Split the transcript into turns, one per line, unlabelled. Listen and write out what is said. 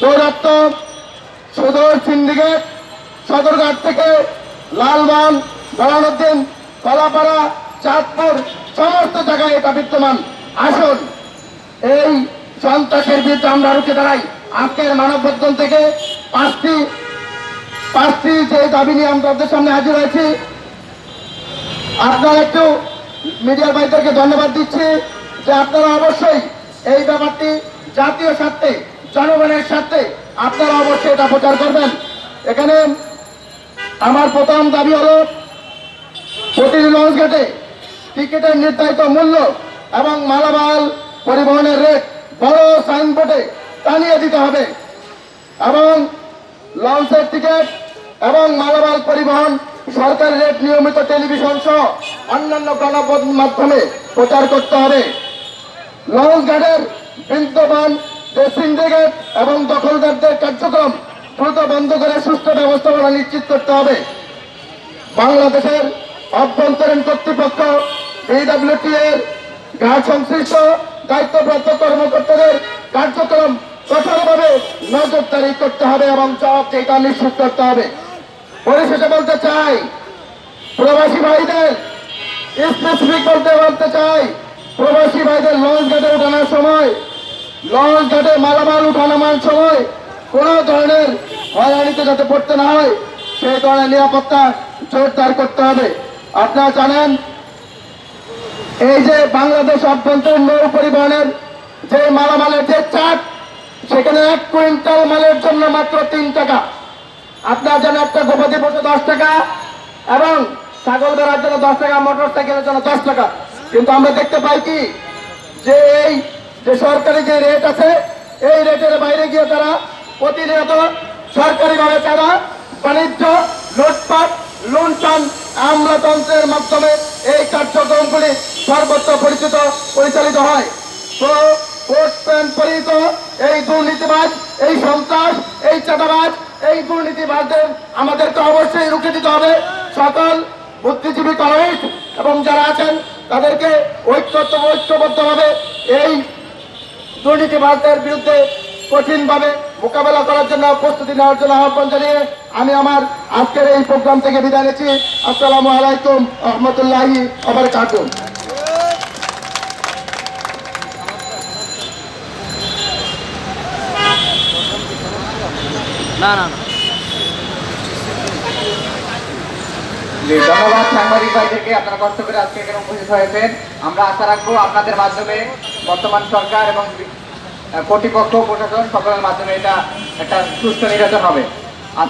দৌরাত্ম সদর সিন্ডিকেট সদরঘাট থেকে লালবান বরানুদ্দিন কলাপাড়া, চাঁদপুর, সমস্ত জায়গায় এটা বিদ্যমান। আসুন, এই সন্ত্রাসের বিরুদ্ধে আমরা রুখে দাঁড়াই। আজকের মানববন্ধন থেকে পাঁচটি পাঁচটি যে দাবি নিয়ে আমরা আপনাদের সামনে হাজির হয়েছি, আপনারা একটু মিডিয়ার ভাইদেরকে ধন্যবাদ দিচ্ছি যে আপনারা অবশ্যই এই ব্যাপারটি জাতীয় স্বার্থে, জনগণের স্বার্থে আপনারা অবশ্যই এটা প্রচার করবেন। এখানে আমার প্রথম দাবি হলো প্রতিটি লঞ্চ ঘাটে টিকিটের নির্ধারিত মূল্য এবং মালামাল পরিবহনের রেট বড় সাইনবোর্ডে টানিয়ে দিতে হবে। এবং লঞ্চের টিকিট এবং মালামাল পরিবহন, সরকারি রেট নিয়মিত টেলিভিশন সহ অন্যান্য গণমাধ্যম মাধ্যমে প্রচার করতে হবে। লঞ্চ ঘাটের বিদ্যমান যে সিন্ডিকেট এবং দখলদারদের কার্যক্রম দ্রুত বন্ধ করে সুস্থ ব্যবস্থাপনা নিশ্চিত করতে হবে। বাংলাদেশের অভ্যন্তরীণ কর্তৃপক্ষ বিডব্লিউটি এর সংশ্লিষ্ট দায়িত্বপ্রাপ্ত কর্মকর্তাদের কার্যক্রম কঠোরভাবে নজরদারি করতে হবে এবং জবাবদিহিতা নিশ্চিত করতে হবে। পরিশেষে বলতে চাই, প্রবাসী ভাইদের স্পেসিফিক বলতে বলতে চাই, প্রবাসী ভাইদের লঞ্চ ঘাটে উঠানোর সময় লঞ্চ ঘাটে মালামাল উঠানোর সময় কোনো ধরনের হয়রানিতে যাতে পড়তে না হয়, সেই ধরনের নিরাপত্তা জোরদার করতে হবে। আপনারা জানেন, এই যে বাংলাদেশ অভ্যন্তরীণ নৌ পরিবহনের যে মালামালের যে চার্ট সেখানে এক কুইন্টাল মালের জন্য মাত্র তিন টাকা। আপনার জন্য একটা গোপতি পশু দশ টাকা এবং ছাগল বেড়ার জন্য দশ টাকা মোটর সাইকেলের জন্য দশ টাকা। কিন্তু আমরা দেখতে পাই কি, যে এই যে সরকারি যে রেট আছে, এই রেটের বাইরে গিয়ে তারা প্রতিনিয়ত সরকারিভাবে তারা বাণিজ্য, লুটপাট, লুণ্ঠন, আমলাতন্ত্রের মাধ্যমে এই কার্যক্রমগুলি সর্বত্র পরিচিত, পরিচালিত হয়। তো পরিহিত এই দুর্নীতিবাজ, এই সন্ত্রাস, এই চাঁদাবাজ, এই দুর্নীতিবাজদের আমাদেরকে অবশ্যই রুখে দিতে হবে। সকল বুদ্ধিজীবী কলেজ এবং যারা আছেন, তাদেরকে ঐক্যত ঐক্যবদ্ধভাবে এই দুর্নীতিবাজদের বিরুদ্ধে কঠিনভাবে মোকাবেলা করার জন্য প্রস্তুতি নেওয়ার জন্য আহ্বান জানিয়ে আমি আমার আজকের এই প্রোগ্রাম থেকে বিদায় নিচ্ছি। আসসালামু আলাইকুম রহমতুল্লাহি আবার কাটুন
না না না।
ধন্যবাদ সাংবাদিক ভাইদেরকে আপনারা কষ্ট করে আজকে এখানে উপস্থিত হয়েছেন। আমরা আশা রাখব আপনাদের মাধ্যমে বর্তমান সরকার এবং কর্তৃপক্ষ প্রশাসন সকলের মাধ্যমে এটা একটা সুস্থ নির্বাচন হবে।